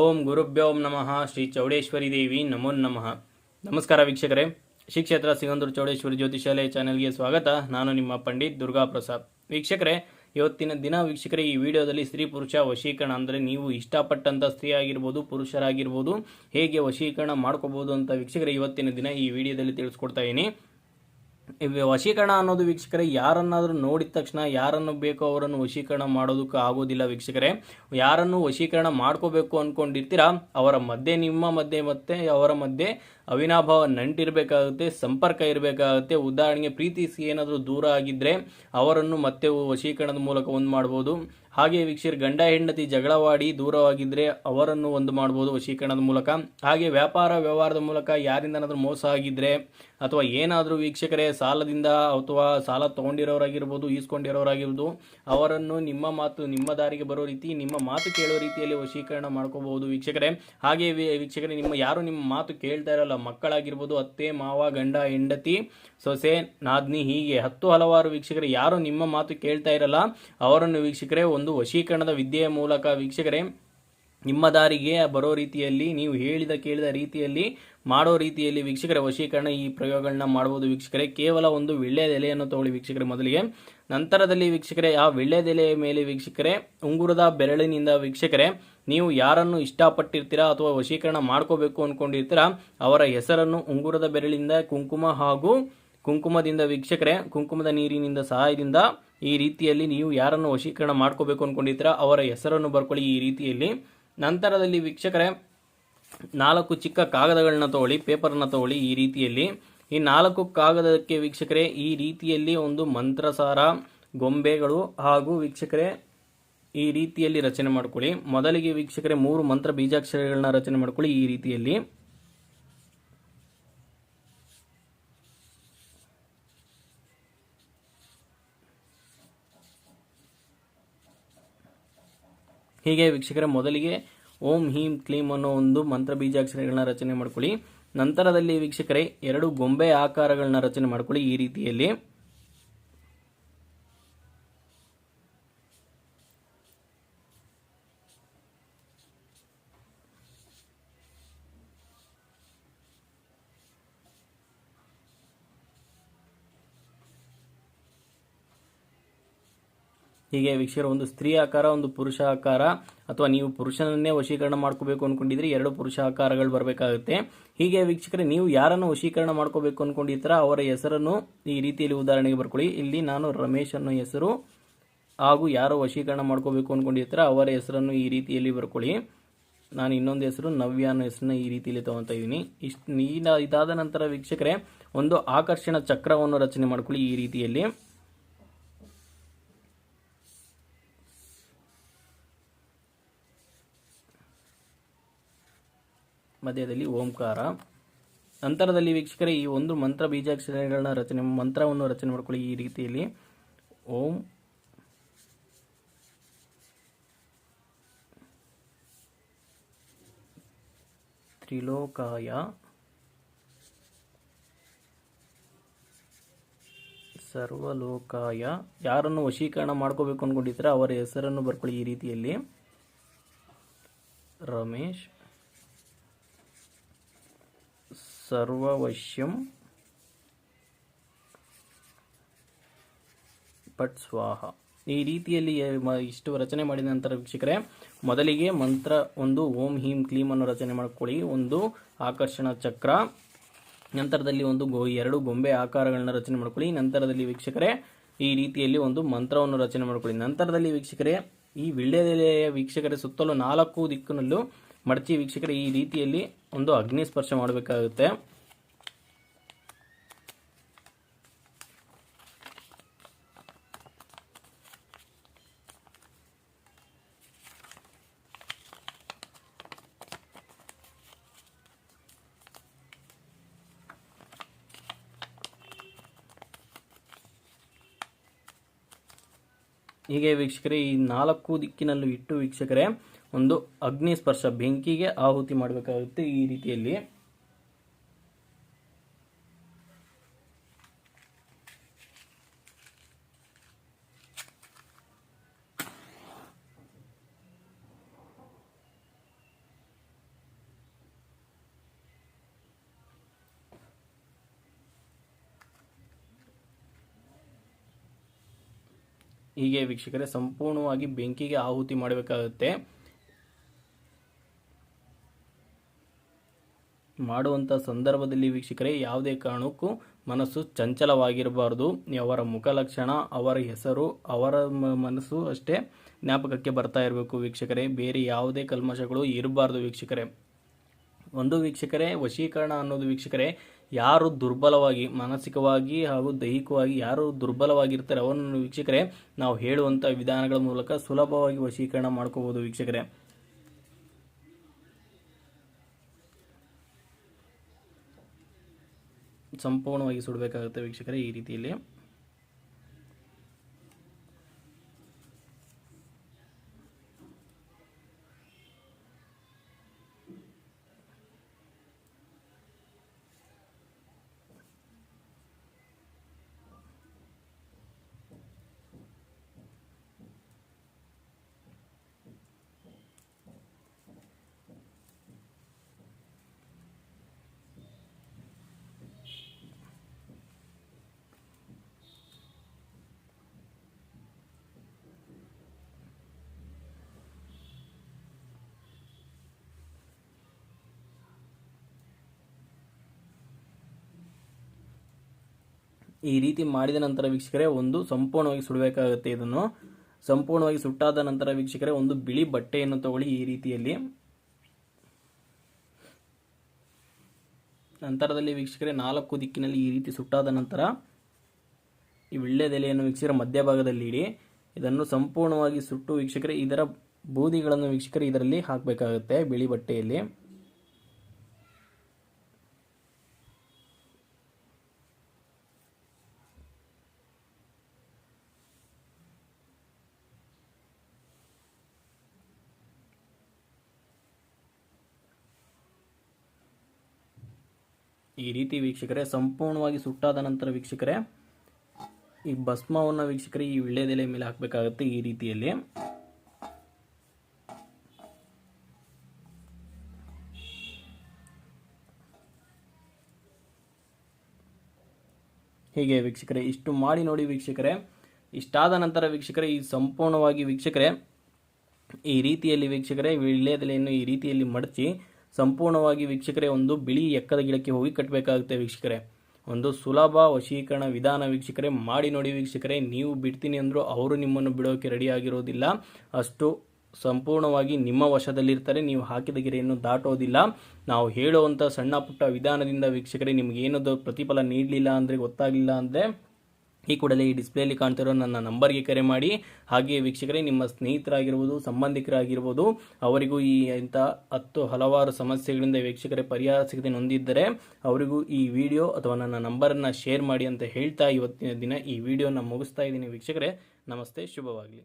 ಓಂ ಗುರುಭ್ಯೋಂ ನಮಃ ಶ್ರೀ ಚೌಡೇಶ್ವರಿ ದೇವಿ ನಮೋ ನಮಃ. ನಮಸ್ಕಾರ ವೀಕ್ಷಕರೇ. ಶ್ರೀ ಕ್ಷೇತ್ರ ಸಿಗಂದೂರು ಚೌಡೇಶ್ವರಿ ಜ್ಯೋತಿಷಾಲಯ ಚಾನೆಲ್ಗೆ ಸ್ವಾಗತ. ನಾನು ನಿಮ್ಮ ಪಂಡಿತ್ ದುರ್ಗಾ ಪ್ರಸಾದ್. ವೀಕ್ಷಕರೇ, ಇವತ್ತಿನ ದಿನ ವೀಕ್ಷಕರೇ, ಈ ವಿಡಿಯೋದಲ್ಲಿ ಸ್ತ್ರೀ, ಪುರುಷ, ವಶೀಕರಣ ಅಂದರೆ ನೀವು ಇಷ್ಟಪಟ್ಟಂಥ ಸ್ತ್ರೀ ಆಗಿರ್ಬೋದು, ಪುರುಷರಾಗಿರ್ಬೋದು, ಹೇಗೆ ವಶೀಕರಣ ಮಾಡ್ಕೋಬೋದು ಅಂತ ವೀಕ್ಷಕರೇ ಇವತ್ತಿನ ದಿನ ಈ ವಿಡಿಯೋದಲ್ಲಿ ತಿಳಿಸ್ಕೊಡ್ತಾ ಇದ್ದೀನಿ. ವಶೀಕರಣ ಅನ್ನೋದು ವೀಕ್ಷಕರೇ, ಯಾರನ್ನಾದರೂ ನೋಡಿದ ತಕ್ಷಣ ಯಾರನ್ನು ಬೇಕೋ ಅವರನ್ನು ವಶೀಕರಣ ಮಾಡೋದಕ್ಕೆ ಆಗೋದಿಲ್ಲ ವೀಕ್ಷಕರೇ. ಯಾರನ್ನು ವಶೀಕರಣ ಮಾಡ್ಕೋಬೇಕು ಅಂದ್ಕೊಂಡಿರ್ತೀರಾ ಅವರ ಮಧ್ಯೆ, ನಿಮ್ಮ ಮಧ್ಯೆ ಮತ್ತೆ ಅವರ ಮಧ್ಯೆ ಅವಿನಾಭಾವ ನಂಟಿರಬೇಕಾಗುತ್ತೆ, ಸಂಪರ್ಕ ಇರಬೇಕಾಗುತ್ತೆ. ಉದಾಹರಣೆಗೆ ಪ್ರೀತಿಸಿ ಏನಾದರೂ ದೂರ ಆಗಿದ್ದರೆ ಅವರನ್ನು ಮತ್ತೆ ವಶೀಕರಣದ ಮೂಲಕ ಒಂದು ಮಾಡ್ಬೋದು. ಹಾಗೆ ವೀಕ್ಷಕರು, ಗಂಡ, ಹೆಂಡತಿ ಜಗಳವಾಡಿ ದೂರವಾಗಿದ್ದರೆ ಅವರನ್ನು ಒಂದು ಮಾಡ್ಬೋದು ವಶೀಕರಣದ ಮೂಲಕ. ಹಾಗೆ ವ್ಯಾಪಾರ, ವ್ಯವಹಾರದ ಮೂಲಕ ಯಾರಿಂದನಾದರೂ ಮೋಸ ಆಗಿದ್ರೆ ಅಥವಾ ಏನಾದರೂ ವೀಕ್ಷಕರೇ ಸಾಲದಿಂದ ಅಥವಾ ಸಾಲ ತೊಗೊಂಡಿರೋರಾಗಿರ್ಬೋದು, ಈಸ್ಕೊಂಡಿರೋರಾಗಿರ್ಬೋದು, ಅವರನ್ನು ನಿಮ್ಮ ಮಾತು, ನಿಮ್ಮ ದಾರಿಗೆ ಬರೋ ರೀತಿ, ನಿಮ್ಮ ಮಾತು ಕೇಳೋ ರೀತಿಯಲ್ಲಿ ವಶೀಕರಣ ಮಾಡ್ಕೋಬಹುದು ವೀಕ್ಷಕರೇ. ಹಾಗೆ ವೀಕ್ಷಕರೇ, ನಿಮ್ಮ ಯಾರು ನಿಮ್ಮ ಮಾತು ಕೇಳ್ತಾ ಇರಲ್ಲ, ಮಕ್ಕಳಾಗಿರ್ಬೋದು, ಅತ್ತೆ, ಮಾವ, ಗಂಡ, ಹೆಂಡತಿ, ಸೊಸೆ, ನಾದ್ನಿ, ಹೀಗೆ ಹತ್ತು ಹಲವಾರು ವೀಕ್ಷಕರು, ಯಾರು ನಿಮ್ಮ ಮಾತು ಕೇಳ್ತಾ ಇರಲ್ಲ, ಅವರನ್ನು ವೀಕ್ಷಕರೇ ಒಂದು ವಶೀಕರಣದ ವಿದ್ಯೆಯ ಮೂಲಕ ವೀಕ್ಷಕರೇ, ನಿಮ್ಮ ದಾರಿಗೆ ಬರೋ ರೀತಿಯಲ್ಲಿ, ನೀವು ಹೇಳಿದ, ಕೇಳಿದ ರೀತಿಯಲ್ಲಿ ಮಾಡೋ ರೀತಿಯಲ್ಲಿ ವೀಕ್ಷಕರ ವಶೀಕರಣ ಈ ಪ್ರಯೋಗಗಳನ್ನ ಮಾಡಬಹುದು ವೀಕ್ಷಕರೇ. ಕೇವಲ ಒಂದು ಎಲೆಯನ್ನು ತಗೊಳ್ಳಿ ವೀಕ್ಷಕರೇ ಮೊದಲಿಗೆ. ನಂತರದಲ್ಲಿ ವೀಕ್ಷಕರೇ, ಆ ವಿಳ್ಳೆದೆಲೆಯ ಮೇಲೆ ವೀಕ್ಷಕರೇ, ಉಂಗುರದ ಬೆರಳಿನಿಂದ ವೀಕ್ಷಕರೇ, ನೀವು ಯಾರನ್ನು ಇಷ್ಟಪಟ್ಟಿರ್ತೀರಾ ಅಥವಾ ವಶೀಕರಣ ಮಾಡ್ಕೋಬೇಕು ಅನ್ಕೊಂಡಿರ್ತೀರಾ, ಅವರ ಹೆಸರನ್ನು ಉಂಗುರದ ಬೆರಳಿಂದ ಕುಂಕುಮ ಹಾಗೂ ಕುಂಕುಮದಿಂದ ವೀಕ್ಷಕರೇ, ಕುಂಕುಮದ ನೀರಿನಿಂದ ಸಹಾಯದಿಂದ ಈ ರೀತಿಯಲ್ಲಿ ನೀವು ಯಾರನ್ನು ವಶೀಕರಣ ಮಾಡ್ಕೋಬೇಕು ಅನ್ಕೊಂಡಿರ್ತೀರಾ, ಅವರ ಹೆಸರನ್ನು ಬರ್ಕೊಳ್ಳಿ ಈ ರೀತಿಯಲ್ಲಿ. ನಂತರದಲ್ಲಿ ವೀಕ್ಷಕರೇ ನಾಲ್ಕು ಚಿಕ್ಕ ಕಾಗದಗಳನ್ನ ತಗೊಳ್ಳಿ ಪೇಪರ್ನ ತಗೊಳ್ಳಿ ಈ ರೀತಿಯಲ್ಲಿ. ಈ ನಾಲ್ಕು ಕಾಗದಕ್ಕೆ ವೀಕ್ಷಕರೇ, ಈ ರೀತಿಯಲ್ಲಿ ಒಂದು ಮಂತ್ರಸಾರ, ಗೊಂಬೆಗಳು ಹಾಗೂ ವೀಕ್ಷಕರೇ, ಈ ರೀತಿಯಲ್ಲಿ ರಚನೆ ಮಾಡ್ಕೊಳ್ಳಿ. ಮೊದಲಿಗೆ ವೀಕ್ಷಕರೇ, ಮೂರು ಮಂತ್ರ ಬೀಜಾಕ್ಷರಗಳನ್ನ ರಚನೆ ಮಾಡ್ಕೊಳ್ಳಿ ಈ ರೀತಿಯಲ್ಲಿ. ಹೀಗೆ ವೀಕ್ಷಕರೇ, ಮೊದಲಿಗೆ ಓಂ ಹೀಂ ಕ್ಲೀಂ ಅನ್ನೋ ಒಂದು ಮಂತ್ರ ಬೀಜಾಕ್ಷರಗಳನ್ನ ರಚನೆ ಮಾಡ್ಕೊಳ್ಳಿ. ನಂತರದಲ್ಲಿ ವೀಕ್ಷಕರೇ, ಎರಡು ಗೊಂಬೆ ಆಕಾರಗಳನ್ನ ರಚನೆ ಮಾಡ್ಕೊಳ್ಳಿ ಈ ರೀತಿಯಲ್ಲಿ. ಹೀಗೆ ವೀಕ್ಷಕರ ಒಂದು ಸ್ತ್ರೀ ಆಕಾರ, ಒಂದು ಪುರುಷ ಆಕಾರ, ಅಥವಾ ನೀವು ಪುರುಷನನ್ನೇ ವಶೀಕರಣ ಮಾಡ್ಕೋಬೇಕು ಅನ್ಕೊಂಡಿದ್ರೆ ಎರಡು ಪುರುಷ ಆಕಾರಗಳು ಬರಬೇಕಾಗುತ್ತೆ. ಹೀಗೆ ವೀಕ್ಷಕರೇ, ನೀವು ಯಾರನ್ನು ವಶೀಕರಣ ಮಾಡ್ಕೋಬೇಕು ಅನ್ಕೊಂಡಿರ್ತಾರ, ಅವರ ಹೆಸರನ್ನು ಈ ರೀತಿಯಲ್ಲಿ ಉದಾಹರಣೆಗೆ ಬರ್ಕೊಳ್ಳಿ. ಇಲ್ಲಿ ನಾನು ರಮೇಶ್ ಅನ್ನೋ ಹೆಸರು ಹಾಗೂ ಯಾರು ವಶೀಕರಣ ಮಾಡ್ಕೋಬೇಕು ಅನ್ಕೊಂಡಿರ್ತಾರ, ಅವರ ಹೆಸರನ್ನು ಈ ರೀತಿಯಲ್ಲಿ ಬರ್ಕೊಳ್ಳಿ. ನಾನು ಇನ್ನೊಂದು ಹೆಸರು ನವ್ಯ ಅನ್ನೋ ಹೆಸರನ್ನ ಈ ರೀತಿಯಲ್ಲಿ ತಗೊತಾ ಇದ್ದೀನಿ. ಇಷ್ಟು ಇದಾದ ನಂತರ ವೀಕ್ಷಕರೇ, ಒಂದು ಆಕರ್ಷಣ ಚಕ್ರವನ್ನು ರಚನೆ ಮಾಡ್ಕೊಳ್ಳಿ ಈ ರೀತಿಯಲ್ಲಿ. ಮಧ್ಯದಲ್ಲಿ ಓಂಕಾರ. ನಂತರದಲ್ಲಿ ವೀಕ್ಷಕರೇ, ಈ ಒಂದು ಮಂತ್ರ ಬೀಜಾಕ್ಷರಗಳನ್ನ ರಚನೆ, ಮಂತ್ರವನ್ನು ರಚನೆ ಮಾಡ್ಕೊಳ್ಳಿ ಈ ರೀತಿಯಲ್ಲಿ. ಓಂ. ತ್ರಿಲೋಕಾಯ. ಸರ್ವಲೋಕಾಯ. ಯಾರನ್ನು ವಶೀಕರಣ ಮಾಡ್ಕೋಬೇಕು ಅನ್ಕೊಂಡಿದ್ರೆ ಅವರ ಹೆಸರನ್ನು ಬರ್ಕೊಳ್ಳಿ ಈ ರೀತಿಯಲ್ಲಿ. ರಮೇಶ್. ಸರ್ವವಶ್ಯಂ ಪಟ್ ಸ್ವಾಹ ಈ ರೀತಿಯಲ್ಲಿ ಇಷ್ಟು ರಚನೆ ಮಾಡಿದ ನಂತರ ವೀಕ್ಷಕರೇ, ಮೊದಲಿಗೆ ಮಂತ್ರ ಒಂದು, ಓಂ ಹೀಂ ಕ್ಲೀಂ ಅನ್ನು ರಚನೆ ಮಾಡ್ಕೊಳ್ಳಿ. ಒಂದು, ಆಕರ್ಷಣ ಚಕ್ರ. ನಂತರದಲ್ಲಿ ಒಂದು ಗೋ, ಎರಡು ಗೊಂಬೆ ಆಕಾರಗಳನ್ನು ರಚನೆ ಮಾಡ್ಕೊಳ್ಳಿ. ನಂತರದಲ್ಲಿ ವೀಕ್ಷಕರೇ, ಈ ರೀತಿಯಲ್ಲಿ ಒಂದು ಮಂತ್ರವನ್ನು ರಚನೆ ಮಾಡ್ಕೊಳ್ಳಿ. ನಂತರದಲ್ಲಿ ವೀಕ್ಷಕರೇ ಈ ವಿಳ್ಯದೆಲೆಯ ವೀಕ್ಷಕರ ಸುತ್ತಲೂ ನಾಲ್ಕು ದಿಕ್ಕಿನಲ್ಲೂ ಮಡಚಿ ವೀಕ್ಷಕರ ಈ ರೀತಿಯಲ್ಲಿ ಒಂದು ಅಗ್ನಿ ಸ್ಪರ್ಶ ಮಾಡಬೇಕಾಗುತ್ತೆ. ಹೀಗೆ ವೀಕ್ಷಕರೇ, ಈ ನಾಲ್ಕು ದಿಕ್ಕಿನಲ್ಲೂ ಇಟ್ಟು ವೀಕ್ಷಕರೇ, ಒಂದು ಅಗ್ನಿ ಸ್ಪರ್ಶ ಬೆಂಕಿಗೆ ಆಹುತಿ ಮಾಡಬೇಕಾಗುತ್ತೆ ಈ ರೀತಿಯಲ್ಲಿ. ಹೀಗೆ ವೀಕ್ಷಕರೇ, ಸಂಪೂರ್ಣವಾಗಿ ಬೆಂಕಿಗೆ ಆಹುತಿ ಮಾಡಬೇಕಾಗುತ್ತೆ. ಮಾಡುವಂಥ ಸಂದರ್ಭದಲ್ಲಿ ವೀಕ್ಷಕರೇ, ಯಾವುದೇ ಕಾರಣಕ್ಕೂ ಮನಸ್ಸು ಚಂಚಲವಾಗಿರಬಾರ್ದು. ಅವರ ಮುಖ ಲಕ್ಷಣ, ಅವರ ಹೆಸರು, ಅವರ ಮನಸ್ಸು ಅಷ್ಟೇ ಜ್ಞಾಪಕಕ್ಕೆ ಬರ್ತಾ ಇರಬೇಕು ವೀಕ್ಷಕರೇ. ಬೇರೆ ಯಾವುದೇ ಕಲ್ಮಶಗಳು ಇರಬಾರ್ದು ವೀಕ್ಷಕರೇ. ಒಂದು ವೀಕ್ಷಕರೇ, ವಶೀಕರಣ ಅನ್ನೋದು ವೀಕ್ಷಕರೇ ಯಾರು ದುರ್ಬಲವಾಗಿ, ಮಾನಸಿಕವಾಗಿ ಹಾಗೂ ದೈಹಿಕವಾಗಿ ಯಾರು ದುರ್ಬಲವಾಗಿರ್ತಾರೆ ಅವರನ್ನು ವೀಕ್ಷಕರೇ, ನಾವು ಹೇಳುವಂಥ ವಿಧಾನಗಳ ಮೂಲಕ ಸುಲಭವಾಗಿ ವಶೀಕರಣ ಮಾಡ್ಕೋಬೋದು ವೀಕ್ಷಕರೆ. ಸಂಪೂರ್ಣವಾಗಿ ಸುಡಬೇಕಾಗುತ್ತೆ ವೀಕ್ಷಕರೇ ಈ ರೀತಿಯಲ್ಲಿ. ಈ ರೀತಿ ಮಾಡಿದ ನಂತರ ವೀಕ್ಷಕರೇ, ಒಂದು ಸಂಪೂರ್ಣವಾಗಿ ಸುಡಬೇಕಾಗುತ್ತೆ ಇದನ್ನು. ಸಂಪೂರ್ಣವಾಗಿ ಸುಟ್ಟಾದ ನಂತರ ವೀಕ್ಷಕರೇ, ಒಂದು ಬಿಳಿ ಬಟ್ಟೆಯನ್ನು ತಗೊಳ್ಳಿ ಈ ರೀತಿಯಲ್ಲಿ. ನಂತರದಲ್ಲಿ ವೀಕ್ಷಕರೇ, ನಾಲ್ಕು ದಿಕ್ಕಿನಲ್ಲಿ ಈ ರೀತಿ ಸುಟ್ಟಾದ ನಂತರ ಈ ವಿಳ್ಳೆದೆಲೆಯನ್ನು ವೀಕ್ಷಕರ ಮಧ್ಯಭಾಗದಲ್ಲಿ ಇಡಿ. ಇದನ್ನು ಸಂಪೂರ್ಣವಾಗಿ ಸುಟ್ಟು ವೀಕ್ಷಕರೇ, ಇದರ ಬೂದಿಗಳನ್ನು ವೀಕ್ಷಕರೇ ಇದರಲ್ಲಿ ಹಾಕಬೇಕಾಗುತ್ತೆ ಬಿಳಿ ಬಟ್ಟೆಯಲ್ಲಿ. ಈ ರೀತಿ ವೀಕ್ಷಕರೇ, ಸಂಪೂರ್ಣವಾಗಿ ಸುಟ್ಟಾದ ನಂತರ ವೀಕ್ಷಕರೇ, ಈ ಭಸ್ಮವನ್ನು ವೀಕ್ಷಕರೇ ಈ ವಿಳ್ಳೆದೆಲೆ ಮೇಲೆ ಹಾಕಬೇಕಾಗುತ್ತೆ ಈ ರೀತಿಯಲ್ಲಿ. ಹೀಗೆ ವೀಕ್ಷಕರೇ, ಇಷ್ಟು ಮಾಡಿ ನೋಡಿ ವೀಕ್ಷಕರೇ, ಇಷ್ಟಾದ ನಂತರ ವೀಕ್ಷಕರೇ, ಈ ಸಂಪೂರ್ಣವಾಗಿ ವೀಕ್ಷಕರೇ, ಈ ರೀತಿಯಲ್ಲಿ ವೀಕ್ಷಕರೇ ವಿಳ್ಳೆದೆಲೆಯನ್ನು ಈ ರೀತಿಯಲ್ಲಿ ಮಡಚಿ ಸಂಪೂರ್ಣವಾಗಿ ವೀಕ್ಷಕರೇ, ಒಂದು ಬಿಳಿ ಎಕ್ಕದ ಗಿಡಕ್ಕೆ ಹೋಗಿ ಕಟ್ಟಬೇಕಾಗುತ್ತೆ ವೀಕ್ಷಕರೇ. ಒಂದು ಸುಲಭ ವಶೀಕರಣ ವಿಧಾನ ವೀಕ್ಷಕರೇ, ಮಾಡಿ ನೋಡಿ ವೀಕ್ಷಕರೇ, ನೀವು ಬಿಡ್ತೀನಿ ಅಂದರೂ ಅವರು ನಿಮ್ಮನ್ನು ಬಿಡೋಕೆ ರೆಡಿ ಆಗಿರೋದಿಲ್ಲ. ಅಷ್ಟು ಸಂಪೂರ್ಣವಾಗಿ ನಿಮ್ಮ ವಶದಲ್ಲಿರ್ತಾರೆ, ನೀವು ಹಾಕಿದ ಗೆರೆಯನ್ನು ದಾಟೋದಿಲ್ಲ. ನಾವು ಹೇಳುವಂಥ ಸಣ್ಣ ಪುಟ್ಟ ವಿಧಾನದಿಂದ ವೀಕ್ಷಕರೇ, ನಿಮಗೇನದು ಪ್ರತಿಫಲ ನೀಡಲಿಲ್ಲ ಅಂದರೆ ಗೊತ್ತಾಗಲಿಲ್ಲ ಅಂದರೆ ಈ ಕೂಡಲೇ ಈ ಡಿಸ್ಪ್ಲೇಲಿ ಕಾಣ್ತಿರೋ ನನ್ನ ನಂಬರ್ಗೆ ಕರೆ ಮಾಡಿ. ಹಾಗೆಯೇ ವೀಕ್ಷಕರೇ, ನಿಮ್ಮ ಸ್ನೇಹಿತರಾಗಿರ್ಬೋದು, ಸಂಬಂಧಿಕರಾಗಿರ್ಬೋದು, ಅವರಿಗೂ ಈ ಇಂಥ ಹತ್ತು ಹಲವಾರು ಸಮಸ್ಯೆಗಳಿಂದ ವೀಕ್ಷಕರೇ ಪರಿಹಾರ ಸಿಗದೆ ನೊಂದಿದ್ದರೆ ಅವರಿಗೂ ಈ ವಿಡಿಯೋ ಅಥವಾ ನನ್ನ ನಂಬರನ್ನು ಶೇರ್ ಮಾಡಿ ಅಂತ ಹೇಳ್ತಾ ಇವತ್ತಿನ ದಿನ ಈ ವಿಡಿಯೋನ ಮುಗಿಸ್ತಾ ಇದ್ದೀನಿ. ವೀಕ್ಷಕರೇ, ನಮಸ್ತೆ, ಶುಭವಾಗಲಿ.